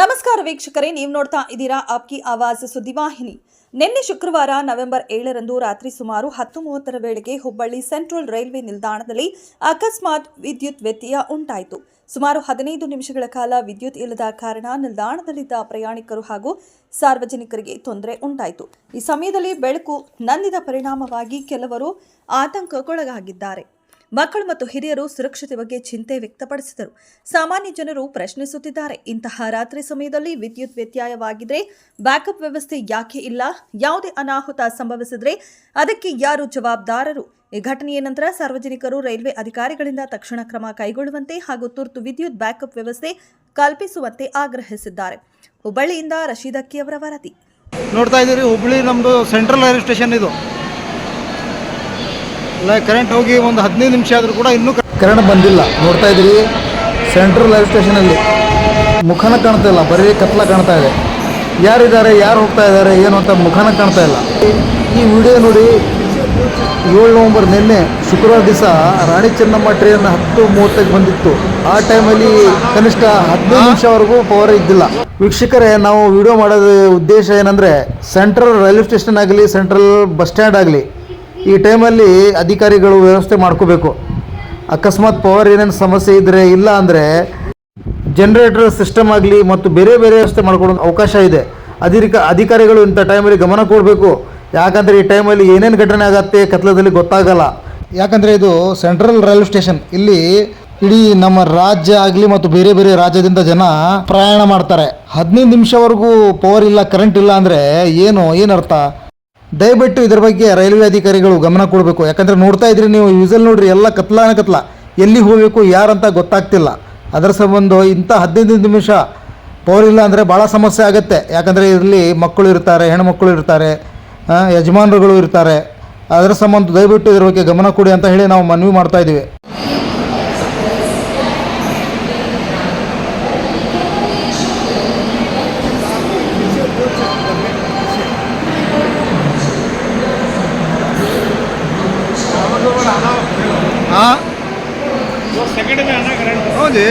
ನಮಸ್ಕಾರ ವೀಕ್ಷಕರೇ, ನೀವು ನೋಡ್ತಾ ಇದ್ದೀರಾ ಆಪ್ಕಿ ಆವಾಜ್ ಸುದ್ದಿವಾಹಿನಿ ನಿನ್ನೆ ಶುಕ್ರವಾರ ನವೆಂಬರ್ ಏಳರಂದು ರಾತ್ರಿ ಸುಮಾರು ಹತ್ತು ಮೂವತ್ತರ ವೇಳೆಗೆ ಹುಬ್ಬಳ್ಳಿ ಸೆಂಟ್ರಲ್ ರೈಲ್ವೆ ನಿಲ್ದಾಣದಲ್ಲಿ ಅಕಸ್ಮಾತ್ ವಿದ್ಯುತ್ ವ್ಯತ್ಯಯ ಉಂಟಾಯಿತು. ಸುಮಾರು ಹದಿನೈದು ನಿಮಿಷಗಳ ಕಾಲ ವಿದ್ಯುತ್ ಇಲ್ಲದ ಕಾರಣ ನಿಲ್ದಾಣದಲ್ಲಿದ್ದ ಪ್ರಯಾಣಿಕರು ಹಾಗೂ ಸಾರ್ವಜನಿಕರಿಗೆ ತೊಂದರೆ ಉಂಟಾಯಿತು. ಈ ಸಮಯದಲ್ಲಿ ಬೆಳಕು ನಂದಿದ ಪರಿಣಾಮವಾಗಿ ಕೆಲವರು ಆತಂಕಕ್ಕೊಳಗಾಗಿದ್ದಾರೆ. ಮಕ್ಕಳು ಮತ್ತು ಹಿರಿಯರು ಸುರಕ್ಷತೆ ಬಗ್ಗೆ ಚಿಂತೆ ವ್ಯಕ್ತಪಡಿಸಿದರು. ಸಾಮಾನ್ಯ ಜನರು ಪ್ರಶ್ನಿಸುತ್ತಿದ್ದಾರೆ. ಇಂತಹ ರಾತ್ರಿ ಸಮಯದಲ್ಲಿ ವಿದ್ಯುತ್ ವ್ಯತ್ಯಯವಾಗಿದ್ರೆ ಬ್ಯಾಕಪ್ ವ್ಯವಸ್ಥೆ ಯಾಕೆ ಇಲ್ಲ? ಯಾವುದೇ ಅನಾಹುತ ಸಂಭವಿಸಿದ್ರೆ ಅದಕ್ಕೆ ಯಾರು ಜವಾಬ್ದಾರರು? ಈ ಘಟನೆಯ ನಂತರ ಸಾರ್ವಜನಿಕರು, ರೈಲ್ವೆ ಅಧಿಕಾರಿಗಳಿಂದ ತಕ್ಷಣ ಕ್ರಮ ಕೈಗೊಳ್ಳುವಂತೆ ಹಾಗೂ ತುರ್ತು ವಿದ್ಯುತ್ ಬ್ಯಾಕಪ್ ವ್ಯವಸ್ಥೆ ಕಲ್ಪಿಸುವಂತೆ ಆಗ್ರಹಿಸಿದ್ದಾರೆ. ಹುಬ್ಬಳ್ಳಿಯಿಂದ ರಶೀದ್ ಅಕ್ಕಿಯವರ ವರದಿ. ನೋಡ್ತಾ ಇದ್ದೀರಿ, ಹುಬ್ಬಳ್ಳಿ ನಮ್ಮದು ಸೆಂಟ್ರಲ್ ರೈಲ್ವೆ ಸ್ಟೇಷನ್ ಇದು. ಇಲ್ಲ ಕರೆಂಟ್ ಹೋಗಿ ಒಂದು ಹದಿನೈದು ನಿಮಿಷ ಆದರೂ ಕೂಡ ಇನ್ನೂ ಕರೆಂಟ್ ಬಂದಿಲ್ಲ. ನೋಡ್ತಾ ಇದ್ದೀರಿ ಸೆಂಟ್ರಲ್ ರೈಲ್ವೆ ಸ್ಟೇಷನಲ್ಲಿ ಮುಖನ ಕಾಣ್ತಾ ಇಲ್ಲ ಬರೀ ಕತ್ಲ ಕಾಣ್ತಾ ಇದೆ. ಯಾರಿದ್ದಾರೆ ಯಾರು ಹೋಗ್ತಾ ಇದ್ದಾರೆ ಏನು ಅಂತ ಮುಖನ ಕಾಣ್ತಾ ಇಲ್ಲ. ಈ ವಿಡಿಯೋ ನೋಡಿ ಏಳು ನವಂಬರ್ ನಿನ್ನೆ ಶುಕ್ರವಾರ ದಿವಸ ರಾಣಿ ಚೆನ್ನಮ್ಮ ಟ್ರೈನ್ ಹತ್ತು ಮೂವತ್ತಕ್ಕೆ ಬಂದಿತ್ತು. ಆ ಟೈಮಲ್ಲಿ ಕನಿಷ್ಠ ಹದಿನೈದು ನಿಮಿಷವರೆಗೂ ಪವರ್ ಇದ್ದಿಲ್ಲ. ವೀಕ್ಷಕರೇ ನಾವು ವಿಡಿಯೋ ಮಾಡೋದು ಉದ್ದೇಶ ಏನಂದರೆ ಸೆಂಟ್ರಲ್ ರೈಲ್ವೆ ಸ್ಟೇಷನ್ ಆಗಲಿ ಸೆಂಟ್ರಲ್ ಬಸ್ ಸ್ಟ್ಯಾಂಡ್ ಆಗಲಿ ಈ ಟೈಮಲ್ಲಿ ಅಧಿಕಾರಿಗಳು ವ್ಯವಸ್ಥೆ ಮಾಡ್ಕೋಬೇಕು. ಅಕಸ್ಮಾತ್ ಪವರ್ ಏನೇನು ಸಮಸ್ಯೆ ಇದ್ದರೆ ಇಲ್ಲ ಅಂದರೆ ಜನರೇಟರ್ ಸಿಸ್ಟಮ್ ಆಗಲಿ ಮತ್ತು ಬೇರೆ ಬೇರೆ ವ್ಯವಸ್ಥೆ ಮಾಡ್ಕೊಳ್ಳೋ ಅವಕಾಶ ಇದೆ. ಅಧಿಕ ಅಧಿಕಾರಿಗಳು ಇಂಥ ಟೈಮಲ್ಲಿ ಗಮನ ಕೊಡಬೇಕು. ಯಾಕಂದರೆ ಈ ಟೈಮಲ್ಲಿ ಏನೇನು ಘಟನೆ ಆಗತ್ತೆ ಕತ್ಲದಲ್ಲಿ ಗೊತ್ತಾಗಲ್ಲ. ಯಾಕಂದರೆ ಇದು ಸೆಂಟ್ರಲ್ ರೈಲ್ವೆ ಸ್ಟೇಷನ್. ಇಲ್ಲಿ ಇಡೀ ನಮ್ಮ ರಾಜ್ಯ ಆಗಲಿ ಮತ್ತು ಬೇರೆ ಬೇರೆ ರಾಜ್ಯದಿಂದ ಜನ ಪ್ರಯಾಣ ಮಾಡ್ತಾರೆ. ಹದಿನೈದು ನಿಮಿಷವರೆಗೂ ಪವರ್ ಇಲ್ಲ ಕರೆಂಟ್ ಇಲ್ಲ ಅಂದರೆ ಏನು, ಏನರ್ಥ? ದಯವಿಟ್ಟು ಇದ್ರ ಬಗ್ಗೆ ರೈಲ್ವೆ ಅಧಿಕಾರಿಗಳು ಗಮನ ಕೊಡಬೇಕು. ಯಾಕಂದರೆ ನೋಡ್ತಾ ಇದ್ರಿ ನೀವು ಯೂಸಲ್ ನೋಡ್ರಿ ಎಲ್ಲ ಕತ್ಲಾನ ಕತ್ಲ. ಎಲ್ಲಿ ಹೋಗಬೇಕು, ಯಾರಂತ ಗೊತ್ತಾಗ್ತಿಲ್ಲ. ಅದರ ಸಂಬಂಧ ಇಂಥ ಹದಿನೈದು ನಿಮಿಷ ಪವರ್ ಇಲ್ಲ ಅಂದರೆ ಭಾಳ ಸಮಸ್ಯೆ ಆಗುತ್ತೆ. ಯಾಕಂದರೆ ಇಲ್ಲಿ ಮಕ್ಕಳು ಇರ್ತಾರೆ, ಹೆಣ್ಮಕ್ಳು ಇರ್ತಾರೆ ಯಜಮಾನರುಗಳು ಇರ್ತಾರೆ. ಅದರ ಸಂಬಂಧ ದಯವಿಟ್ಟು ಇದ್ರ ಬಗ್ಗೆ ಗಮನ ಕೊಡಿ ಅಂತ ಹೇಳಿ ನಾವು ಮನವಿ ಮಾಡ್ತಾ ಇದ್ದೀವಿ. ಹೌದು